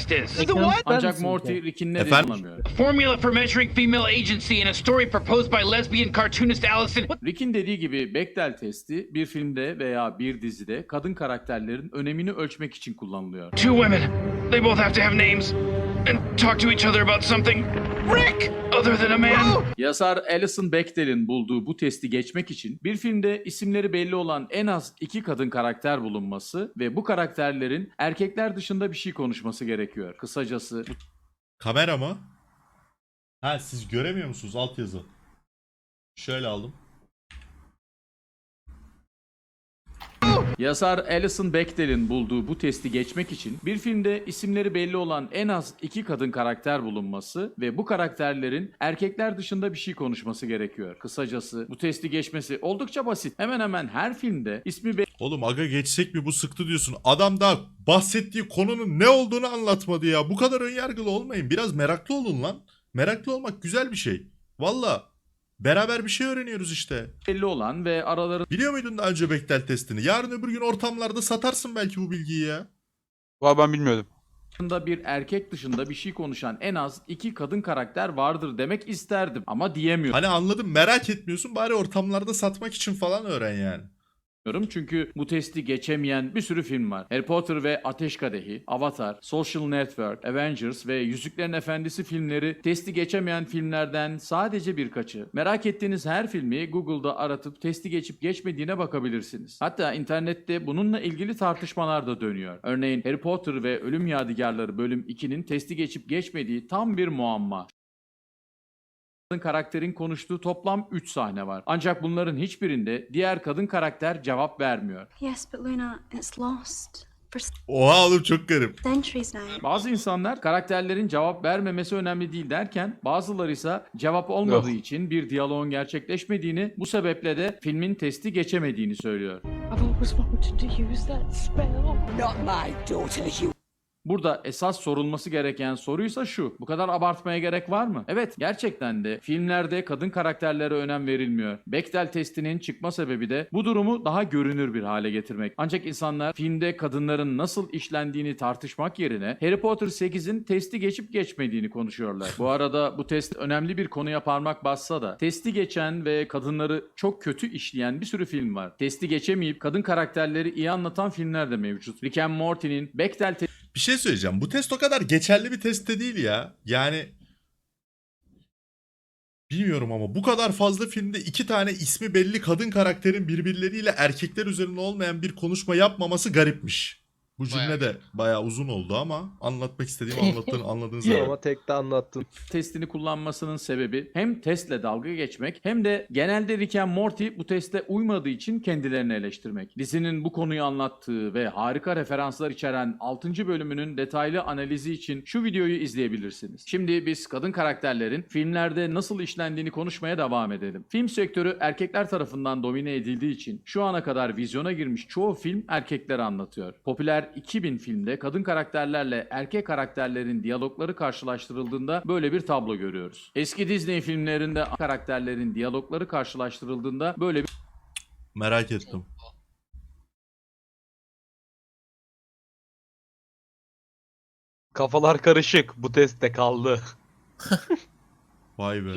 is. The what? Ancak Morty Rick'in ne dediğini Efendim? anlamıyor. Formula for measuring female agency in a story proposed by lesbian cartoonist Allison. Rick'in dediği gibi Bechdel testi bir filmde veya bir dizide kadın karakterlerin önemini ölçmek için kullanılıyor. Two women. They both have to have names and talk to each other about something. Rick! Other than a man. Yazar Alison Bechdel'in bulduğu bu testi geçmek için bir filmde isimleri belli olan en az iki kadın karakter bulunması ve bu karakterlerin erkekler dışında bir şey konuşması gerekiyor. Kısacası Kamera mı? Ha siz göremiyor musunuz altyazı? Şöyle aldım. Yazar Alison Bechdel'in bulduğu bu testi geçmek için bir filmde isimleri belli olan en az iki kadın karakter bulunması ve bu karakterlerin erkekler dışında bir şey konuşması gerekiyor. Kısacası bu testi geçmesi oldukça basit. Hemen hemen her filmde ismi belli Oğlum aga geçsek mi bu sıktı diyorsun. Adam daha bahsettiği konunun ne olduğunu anlatmadı ya. Bu kadar önyargılı olmayın. Biraz meraklı olun lan. Meraklı olmak güzel bir şey. Valla. Beraber bir şey öğreniyoruz işte. belli olan ve aralarında Biliyor muydun daha önce Bechdel testini? Yarın öbür gün ortamlarda satarsın belki bu bilgiyi ya. Valla ben bilmiyordum. bir erkek dışında bir şey konuşan en az iki kadın karakter vardır demek isterdim ama diyemiyorum. Hani anladım merak etmiyorsun bari ortamlarda satmak için falan öğren yani. Çünkü bu testi geçemeyen bir sürü film var. Harry Potter ve Ateş Kadehi, Avatar, Social Network, Avengers ve Yüzüklerin Efendisi filmleri testi geçemeyen filmlerden sadece birkaçı. Merak ettiğiniz her filmi Google'da aratıp testi geçip geçmediğine bakabilirsiniz. Hatta internette bununla ilgili tartışmalar da dönüyor. Örneğin Harry Potter ve Ölüm Yadigarları bölüm 2'nin testi geçip geçmediği tam bir muamma karakterin konuştuğu toplam 3 sahne var. Ancak bunların hiçbirinde diğer kadın karakter cevap vermiyor. Yes, but Luna, it's lost Oha oğlum çok garip. centuries now. Bazı insanlar karakterlerin cevap vermemesi önemli değil derken bazıları ise cevap olmadığı Yok. için bir diyaloğun gerçekleşmediğini bu sebeple de filmin testi geçemediğini söylüyor. I've always wanted to use that spell. Not my daughter, you Burada esas sorulması gereken soruysa şu. Bu kadar abartmaya gerek var mı? Evet gerçekten de filmlerde kadın karakterlere önem verilmiyor. Bechdel testinin çıkma sebebi de bu durumu daha görünür bir hale getirmek. Ancak insanlar filmde kadınların nasıl işlendiğini tartışmak yerine Harry Potter 8'in testi geçip geçmediğini konuşuyorlar. Bu arada bu test önemli bir konuya parmak bassa da testi geçen ve kadınları çok kötü işleyen bir sürü film var. Testi geçemeyip kadın karakterleri iyi anlatan filmler de mevcut. Rick and Morty'nin Bechdel Bir şey söyleyeceğim. Bu test o kadar geçerli bir test de değil ya. Yani bilmiyorum ama bu kadar fazla filmde iki tane ismi belli kadın karakterin birbirleriyle erkekler üzerine olmayan bir konuşma yapmaması garipmiş. Bu cümle de bayağı uzun oldu ama anlatmak istediğimi anlattığın anladığınız gibi. Ama tek de anlattın. testini kullanmasının sebebi hem testle dalga geçmek hem de genelde Rick and Morty bu teste uymadığı için kendilerini eleştirmek. Dizinin bu konuyu anlattığı ve harika referanslar içeren 6. bölümünün detaylı analizi için şu videoyu izleyebilirsiniz. Şimdi biz kadın karakterlerin filmlerde nasıl işlendiğini konuşmaya devam edelim. Film sektörü erkekler tarafından domine edildiği için şu ana kadar vizyona girmiş çoğu film erkekleri anlatıyor. Popüler 2000 filmde kadın karakterlerle erkek karakterlerin diyalogları karşılaştırıldığında böyle bir tablo görüyoruz. Eski Disney filmlerinde karakterlerin diyalogları karşılaştırıldığında böyle bir Merak ettim. Kafalar karışık. Bu testte kaldı. Vay be.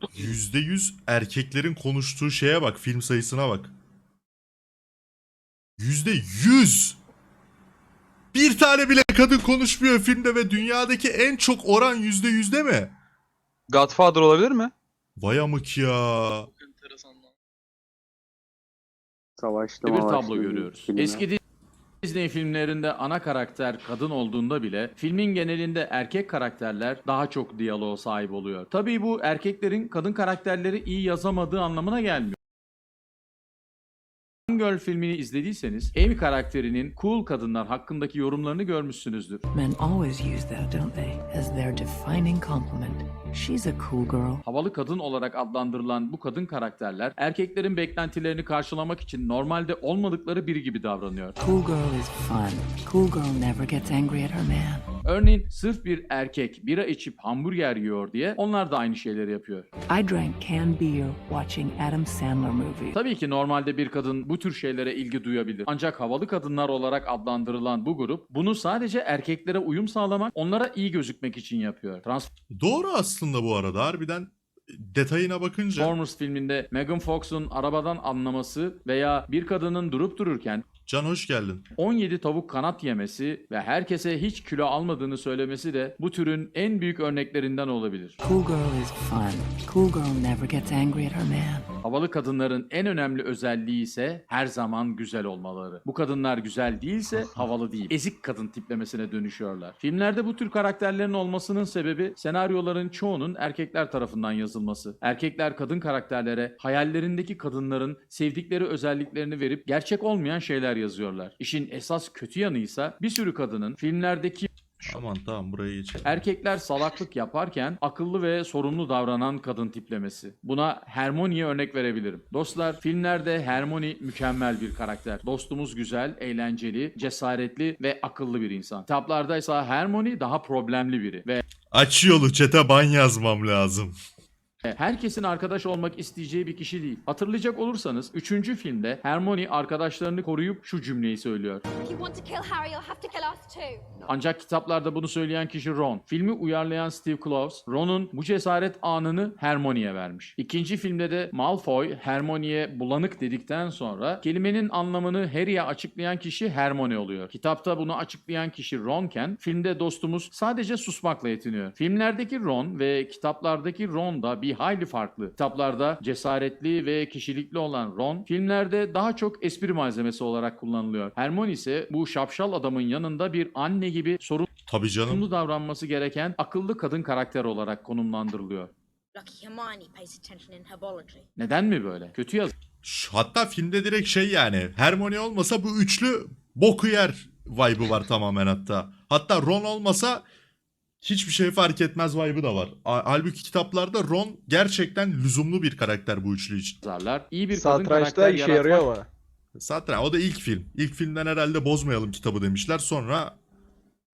%100 erkeklerin konuştuğu şeye bak. Film sayısına bak. %100! Bir tane bile kadın konuşmuyor filmde ve dünyadaki en çok oran %100'de mi? Godfather olabilir mi? Vay amık ya. Savaşta bir tablo görüyoruz. Eski Disney filmlerinde ana karakter kadın olduğunda bile filmin genelinde erkek karakterler daha çok diyaloğa sahip oluyor. Tabii bu erkeklerin kadın karakterleri iyi yazamadığı anlamına gelmiyor. Girl filmini izlediyseniz Amy karakterinin cool kadınlar hakkındaki yorumlarını görmüşsünüzdür. Men always use that, don't they, as their defining compliment. She's a cool girl. Havalı kadın olarak adlandırılan bu kadın karakterler erkeklerin beklentilerini karşılamak için normalde olmadıkları biri gibi davranıyor. Cool girl is fun. Cool girl never gets angry at her man. Örneğin sırf bir erkek bira içip hamburger yiyor diye onlar da aynı şeyleri yapıyor. I drank canned beer watching Adam Sandler movies. Tabii ki normalde bir kadın bu tür şeylere ilgi duyabilir. Ancak havalı kadınlar olarak adlandırılan bu grup bunu sadece erkeklere uyum sağlamak, onlara iyi gözükmek için yapıyor. Doğru aslında bu arada harbiden detayına bakınca. Transformers filminde Megan Fox'un arabadan anlaması veya bir kadının durup dururken Can hoş geldin. 17 tavuk kanat yemesi ve herkese hiç kilo almadığını söylemesi de bu türün en büyük örneklerinden olabilir. Cool girl is fun. Cool girl never gets angry at her man. Havalı kadınların en önemli özelliği ise her zaman güzel olmaları. Bu kadınlar güzel değilse havalı değil. Ezik kadın tiplemesine dönüşüyorlar. Filmlerde bu tür karakterlerin olmasının sebebi senaryoların çoğunun erkekler tarafından yazılması. Erkekler kadın karakterlere hayallerindeki kadınların sevdikleri özelliklerini verip gerçek olmayan şeyler yazıyorlar. İşin esas kötü yanıysa bir sürü kadının filmlerdeki Aman tamam buraya geçelim. Erkekler salaklık yaparken akıllı ve sorumlu davranan kadın tiplemesi. Buna Hermione'ye örnek verebilirim. Dostlar filmlerde Hermione mükemmel bir karakter. Dostumuz güzel, eğlenceli, cesaretli ve akıllı bir insan. Kitaplarda ise Hermione daha problemli biri ve Aç yolu çete ban yazmam lazım. Herkesin arkadaş olmak isteyeceği bir kişi değil. Hatırlayacak olursanız 3. filmde Hermione arkadaşlarını koruyup şu cümleyi söylüyor. Harry. Ancak kitaplarda bunu söyleyen kişi Ron. Filmi uyarlayan Steve Kloves, Ron'un bu cesaret anını Hermione'ye vermiş. İkinci filmde de Malfoy, Hermione'ye bulanık dedikten sonra kelimenin anlamını Harry'e açıklayan kişi Hermione oluyor. Kitapta bunu açıklayan kişi Ronken, filmde dostumuz sadece susmakla yetiniyor. Filmlerdeki Ron ve kitaplardaki Ron da bir hayli farklı. Kitaplarda cesaretli ve kişilikli olan Ron, filmlerde daha çok espri malzemesi olarak kullanılıyor. Hermione ise bu şapşal adamın yanında bir anne gibi Tabii canım. sorumlu davranması gereken akıllı kadın karakter olarak konumlandırılıyor. Lucky Hermione pays attention in herbology. Neden mi böyle? Kötü yaz Hatta filmde direkt şey yani Hermione olmasa bu üçlü boku yer vibe'ı var tamamen hatta. Hatta Ron olmasa hiçbir şey fark etmez vibe'ı da var. A- Halbuki kitaplarda Ron gerçekten lüzumlu bir karakter bu üçlü için. yazarlar. İyi bir kadın Satrançta karakter işe yaratmak yarıyor ama. Zaten o da ilk film. İlk filmden herhalde bozmayalım kitabı demişler. Sonra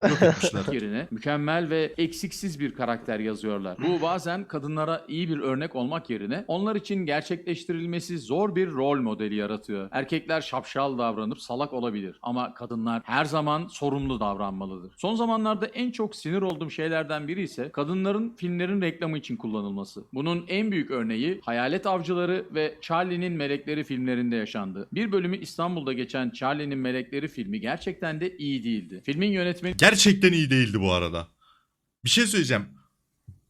yok yerine mükemmel ve eksiksiz bir karakter yazıyorlar. Bu bazen kadınlara iyi bir örnek olmak yerine onlar için gerçekleştirilmesi zor bir rol modeli yaratıyor. Erkekler şapşal davranıp salak olabilir ama kadınlar her zaman sorumlu davranmalıdır. Son zamanlarda en çok sinir olduğum şeylerden biri ise kadınların filmlerin reklamı için kullanılması. Bunun en büyük örneği Hayalet Avcıları ve Charlie'nin Melekleri filmlerinde yaşandı. Bir bölümü İstanbul'da geçen Charlie'nin Melekleri filmi gerçekten de iyi değildi. Filmin yönetmeni Gerçekten iyi değildi bu arada. Bir şey söyleyeceğim.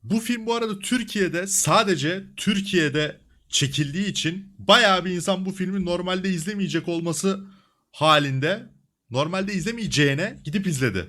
Bu film bu arada Türkiye'de sadece Türkiye'de çekildiği için bayağı bir insan bu filmi normalde izlemeyecek olması halinde normalde izlemeyeceğine gidip izledi.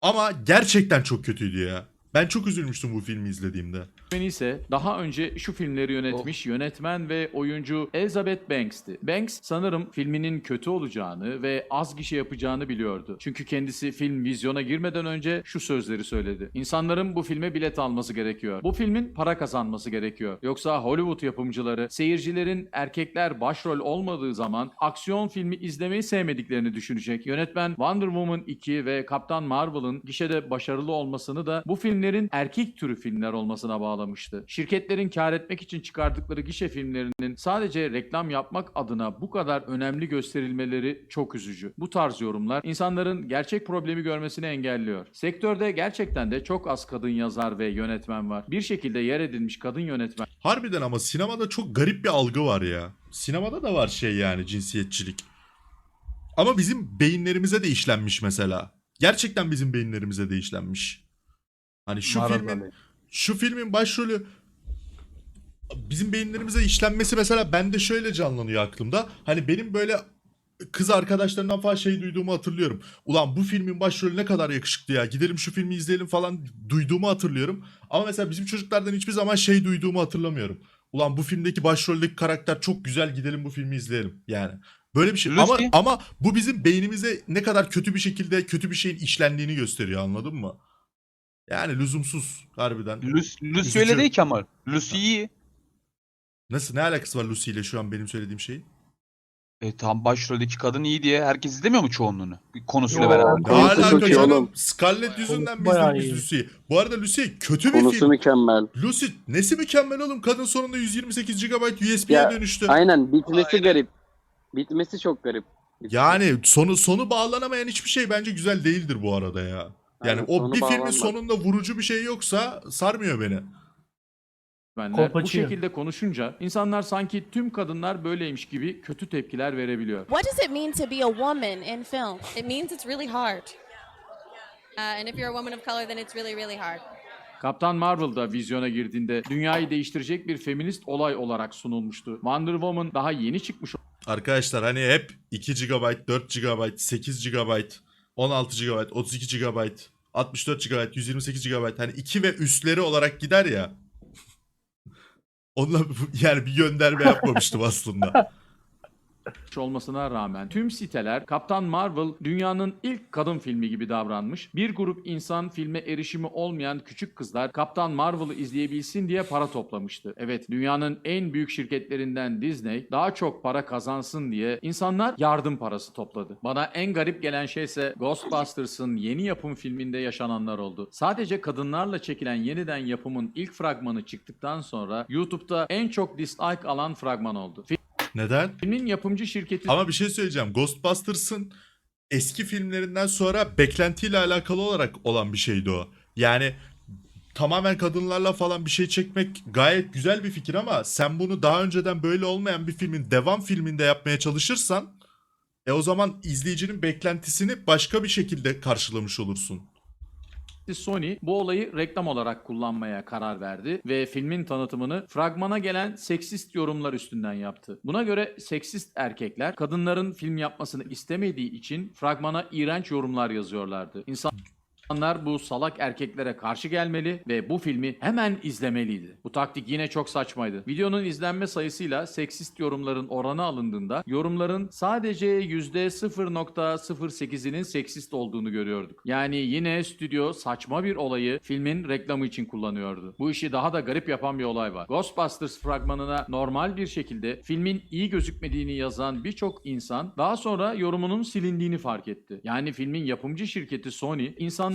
Ama gerçekten çok kötüydü ya. Ben çok üzülmüştüm bu filmi izlediğimde. Yönetmeni ise daha önce şu filmleri yönetmiş yönetmen ve oyuncu Elizabeth Banks'ti. Banks sanırım filminin kötü olacağını ve az gişe yapacağını biliyordu. Çünkü kendisi film vizyona girmeden önce şu sözleri söyledi. İnsanların bu filme bilet alması gerekiyor. Bu filmin para kazanması gerekiyor. Yoksa Hollywood yapımcıları seyircilerin erkekler başrol olmadığı zaman aksiyon filmi izlemeyi sevmediklerini düşünecek. Yönetmen Wonder Woman 2 ve Kaptan Marvel'ın gişede başarılı olmasını da bu filmlerin erkek türü filmler olmasına bağlamıştı. Şirketlerin kar etmek için çıkardıkları gişe filmlerinin sadece reklam yapmak adına bu kadar önemli gösterilmeleri çok üzücü. Bu tarz yorumlar insanların gerçek problemi görmesini engelliyor. Sektörde gerçekten de çok az kadın yazar ve yönetmen var. Bir şekilde yer edilmiş kadın yönetmen Harbiden ama sinemada çok garip bir algı var ya. Sinemada da var şey yani cinsiyetçilik. Ama bizim beyinlerimize de işlenmiş mesela. Gerçekten bizim beyinlerimize de işlenmiş. Hani şu Maradona. filmin şu filmin başrolü bizim beyinlerimize işlenmesi mesela bende şöyle canlanıyor aklımda. Hani benim böyle kız arkadaşlarından falan şey duyduğumu hatırlıyorum. Ulan bu filmin başrolü ne kadar yakışıklı ya. Gidelim şu filmi izleyelim falan duyduğumu hatırlıyorum. Ama mesela bizim çocuklardan hiçbir zaman şey duyduğumu hatırlamıyorum. Ulan bu filmdeki başroldeki karakter çok güzel gidelim bu filmi izleyelim. Yani böyle bir şey. Ama Lucy. ama bu bizim beynimize ne kadar kötü bir şekilde kötü bir şeyin işlendiğini gösteriyor anladın mı? Yani lüzumsuz harbiden. Lucy, Lucy öyle değil ki ama. Lucy iyi. Nasıl ne alakası var Lucy ile şu an benim söylediğim şeyin? E tam başroldeki kadın iyi diye herkes izlemiyor mu çoğunluğunu? Bir Konusuyla Yo, beraber. Ne Konusu çok alaka iyi canım? oğlum. Scarlett yüzünden biz bayağı biz iyi. Lucy'yi. Bu arada Lucy kötü bir Konusu film. mükemmel. Lucy nesi mükemmel oğlum? Kadın sonunda 128 GB USB'ye Ya, dönüştü. Aynen bitmesi garip. Bitmesi çok garip. Yani sonu sonu bağlanamayan hiçbir şey bence güzel değildir bu arada ya. Yani Aynen, o sonu bir filmin sonunda vurucu bir şey yoksa sarmıyor beni. Benler bu şekilde konuşunca insanlar sanki tüm kadınlar böyleymiş gibi kötü tepkiler verebiliyor. What does it mean to be a woman in film? It means it's really hard. Uh, and if you're a woman of color, then it's really, really hard. Kaptan Marvel da vizyona girdiğinde dünyayı değiştirecek bir feminist olay olarak sunulmuştu. Wonder Woman daha yeni çıkmış Arkadaşlar hani hep 2 GB, 4 GB, 8 GB, 16 GB, 32 GB, 64 GB, 128 GB hani 2 ve üstleri olarak gider ya. Onunla yani bir gönderme yapmamıştım aslında. olmasına rağmen tüm siteler Kaptan Marvel dünyanın ilk kadın filmi gibi davranmış. Bir grup insan filme erişimi olmayan küçük kızlar Kaptan Marvel'ı izleyebilsin diye para toplamıştı. Evet dünyanın en büyük şirketlerinden Disney daha çok para kazansın diye insanlar yardım parası topladı. Bana en garip gelen şey ise Ghostbusters'ın yeni yapım filminde yaşananlar oldu. Sadece kadınlarla çekilen yeniden yapımın ilk fragmanı çıktıktan sonra YouTube'da en çok dislike alan fragman oldu. Neden? Filmin yapımcı şirketi Ama bir şey söyleyeceğim. Ghostbusters'ın eski filmlerinden sonra beklentiyle alakalı olarak olan bir şeydi o. Yani tamamen kadınlarla falan bir şey çekmek gayet güzel bir fikir ama sen bunu daha önceden böyle olmayan bir filmin devam filminde yapmaya çalışırsan e o zaman izleyicinin beklentisini başka bir şekilde karşılamış olursun. Sony bu olayı reklam olarak kullanmaya karar verdi ve filmin tanıtımını fragmana gelen seksist yorumlar üstünden yaptı. Buna göre seksist erkekler kadınların film yapmasını istemediği için fragmana iğrenç yorumlar yazıyorlardı. İnsanlar bu salak erkeklere karşı gelmeli ve bu filmi hemen izlemeliydi. Bu taktik yine çok saçmaydı. Videonun izlenme sayısıyla seksist yorumların oranı alındığında yorumların sadece %0.08'inin seksist olduğunu görüyorduk. Yani yine stüdyo saçma bir olayı filmin reklamı için kullanıyordu. Bu işi daha da garip yapan bir olay var. Ghostbusters fragmanına normal bir şekilde filmin iyi gözükmediğini yazan birçok insan daha sonra yorumunun silindiğini fark etti. Yani filmin yapımcı şirketi Sony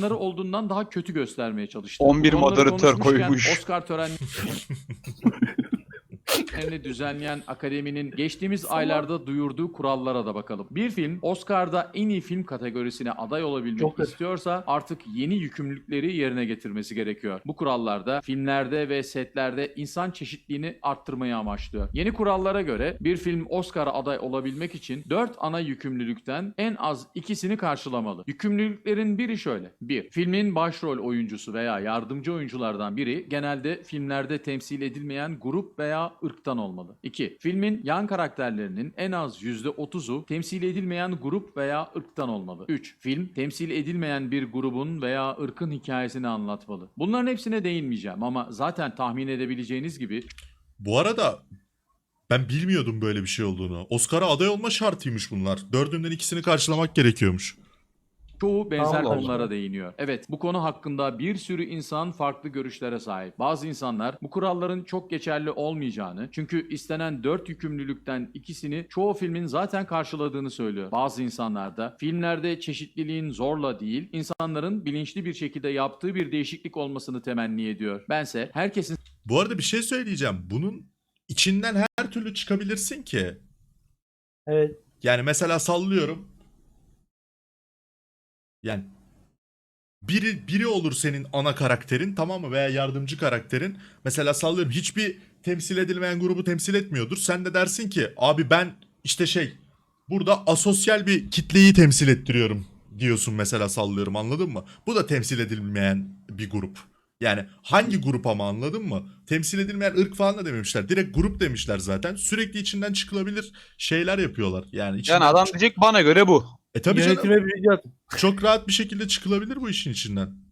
insanları olduğundan daha kötü göstermeye çalıştı. 11 Bu konuları moderatör konuşmuşken koymuş. Oscar törenlerini düzenleyen akademinin geçtiğimiz aylarda duyurduğu kurallara da bakalım. Bir film Oscar'da en iyi film kategorisine aday olabilmek Joker. istiyorsa artık yeni yükümlülükleri yerine getirmesi gerekiyor. Bu kurallarda filmlerde ve setlerde insan çeşitliliğini arttırmayı amaçlıyor. Yeni kurallara göre bir film Oscar'a aday olabilmek için 4 ana yükümlülükten en az ikisini karşılamalı. Yükümlülüklerin biri şöyle. 1. Filmin başrol oyuncusu veya yardımcı oyunculardan biri genelde filmlerde temsil edilmeyen grup veya ırktan olmalı. 2. Filmin yan karakterlerinin en az %30'u temsil edilmeyen grup veya ırktan olmalı. 3. Film temsil edilmeyen bir grubun veya ırkın hikayesini anlatmalı. Bunların hepsine değinmeyeceğim ama zaten tahmin edebileceğiniz gibi Bu arada ben bilmiyordum böyle bir şey olduğunu. Oscar'a aday olma şartıymış bunlar. Dördünden ikisini karşılamak gerekiyormuş. Çoğu benzer Allah Allah. konulara değiniyor. Evet, bu konu hakkında bir sürü insan farklı görüşlere sahip. Bazı insanlar bu kuralların çok geçerli olmayacağını, çünkü istenen dört yükümlülükten ikisini çoğu filmin zaten karşıladığını söylüyor. Bazı insanlar da filmlerde çeşitliliğin zorla değil, insanların bilinçli bir şekilde yaptığı bir değişiklik olmasını temenni ediyor. Bense herkesin Bu arada bir şey söyleyeceğim. Bunun içinden her türlü çıkabilirsin ki. Evet. Yani mesela sallıyorum. Yani biri biri olur senin ana karakterin tamam mı veya yardımcı karakterin. Mesela sallıyorum hiçbir temsil edilmeyen grubu temsil etmiyordur. Sen de dersin ki abi ben işte şey burada asosyal bir kitleyi temsil ettiriyorum diyorsun mesela sallıyorum anladın mı? Bu da temsil edilmeyen bir grup. Yani hangi grup ama anladın mı? Temsil edilmeyen ırk falan da dememişler. Direkt grup demişler zaten. Sürekli içinden çıkılabilir şeyler yapıyorlar. Yani, Yani adam diyecek bana göre bu. E tabii canım. Yönetime bilgi atın. Çok rahat bir şekilde çıkılabilir bu işin içinden.